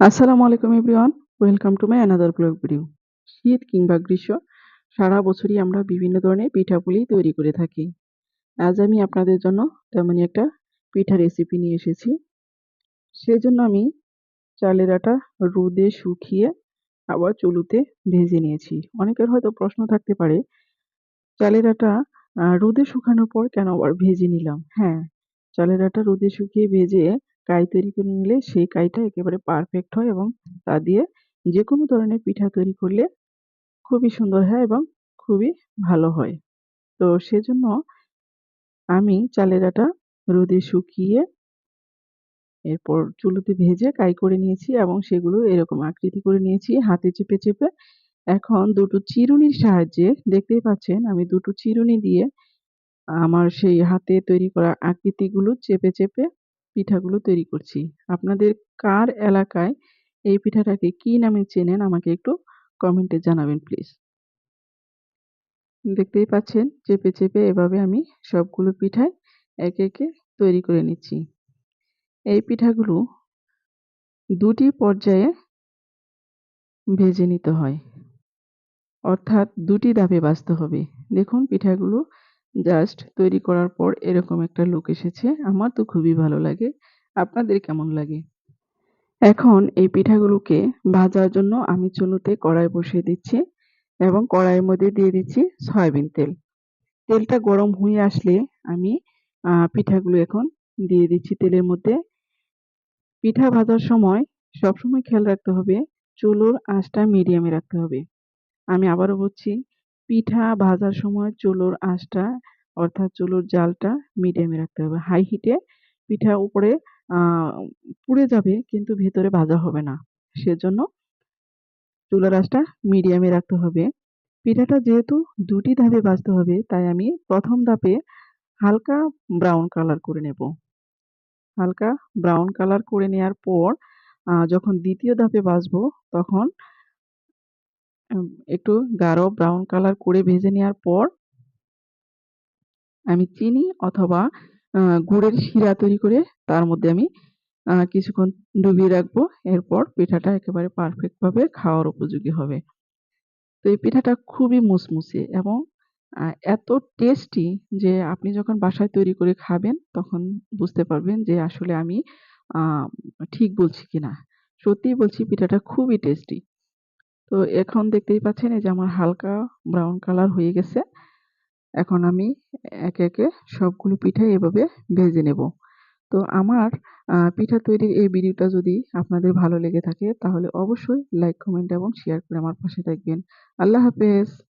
আসসালামু আলাইকুম everyone, welcome to my another blog video. শীত কিংবা গ্রীষ্ম, সারা বছরই আমরা বিভিন্ন ধরনের পিঠাপুলি তৈরি করে থাকি। আজ আমি আপনাদের জন্য তেমনই একটা পিঠা রেসিপি নিয়ে এসেছি। সেজন্য আমি চালের আটা রোদে শুকিয়ে আবার চুলুতে ভেজে নিয়েছি। অনেকের হয়তো প্রশ্ন থাকতে পারে, চালের আটা রোদে শুকানোর পর কেন আবার ভেজে নিলাম? হ্যাঁ চালের আটা রোদে শুকিয়ে ভেজে কাই তৈরি করে নিলে সেই কাইটা একেবারে পারফেক্ট হয় এবং তা দিয়ে যে কোনো ধরনের পিঠা তৈরি করলে খুবই সুন্দর হয় এবং খুবই ভালো হয়। তো সেজন্য আমি চালের আটা রোদে শুকিয়ে এরপর চুলোতে ভেজে কাই করে নিয়েছি এবং সেগুলো এরকম আকৃতি করে নিয়েছি হাতে চেপে চেপে। এখন দুটো চিরুনির সাহায্যে দেখতেই পাচ্ছেন আমি দুটো চিরুনি দিয়ে আমার সেই হাতে তৈরি করা আকৃতিগুলো চেপে চেপে পিঠাগুলো তৈরি করছি। আপনাদের কার এলাকায় এই পিঠাটাকে কি নামে চেনেন আমাকে একটু কমেন্টে জানাবেন প্লিজ দেখতেই পাচ্ছেন, চেপে চেপে এভাবে আমি সবগুলো পিঠায় একে একে তৈরি করে নিচ্ছি। এই পিঠাগুলো দুটি পর্যায়ে ভেজে নিতে হয়। অর্থাৎ দুটি ধাপে বাঁচতে হবে। দেখুন, পিঠাগুলো জাস্ট তৈরি করার পর এরকম একটা লুক এসেছে। আমার তো খুবই ভালো লাগে। আপনাদের কেমন লাগে? এখন এই পিঠাগুলোকে ভাজার জন্য আমি চুলোতে কড়াই বসিয়ে দিচ্ছি এবং কড়াইয়ের মধ্যে দিয়ে দিচ্ছি সয়াবিন তেল। তেলটা গরম হয়ে আসলে আমি পিঠাগুলো এখন দিয়ে দিচ্ছি তেলের মধ্যে। পিঠা ভাজার সময় সবসময় খেয়াল রাখতে হবে, চুলোর আঁচটা মিডিয়ামে রাখতে হবে। আমি আবারও বলছি পিঠা ভাজার সময় চুলোর আঁচটা, অর্থাৎ চুলোর জালটা মিডিয়ামে রাখতে হবে। হাই হিটে পিঠা উপরে পুড়ে যাবে কিন্তু ভেতরে ভাজা হবে না। সেজন্য চুলার আঁচটা মিডিয়ামে রাখতে হবে। পিঠাটা যেহেতু দুটি ধাপে ভাজতে হবে, তাই আমি প্রথম ধাপে হালকা ব্রাউন কালার করে নেব। হালকা ব্রাউন কালার করে নেওয়ার পর যখন দ্বিতীয় ধাপে ভাজবো, তখন একটু গাঢ় ব্রাউন কালার করে ভেজে নেওয়ার পর আমি চিনি অথবা গুড়ের শিরা তৈরি করে তার মধ্যে আমি কিছুক্ষণ ডুবিয়ে রাখব। এরপর পিঠাটা একেবারে পারফেক্টভাবে খাওয়ার উপযোগী হবে। তো এই পিঠাটা খুবই মুসমুসে এবং এত টেস্টি যে আপনি যখন বাসায় তৈরি করে খাবেন তখন বুঝতে পারবেন যে আসলে আমি ঠিক বলছি কিনা। সত্যিই বলছি পিঠাটা খুবই টেস্টি তো এখন দেখতেই পাচ্ছেন এই যে আমার হালকা ব্রাউন কালার হয়ে গেছে। এখন আমি একে একে সবগুলো পিঠা এভাবে ভেজে নেব। তো আমার পিঠা তৈরির এই ভিডিওটা যদি আপনাদের ভালো লেগে থাকে, তাহলে অবশ্যই লাইক কমেন্ট এবং শেয়ার করে আমার পাশে থাকবেন। আল্লাহ হাফেজ!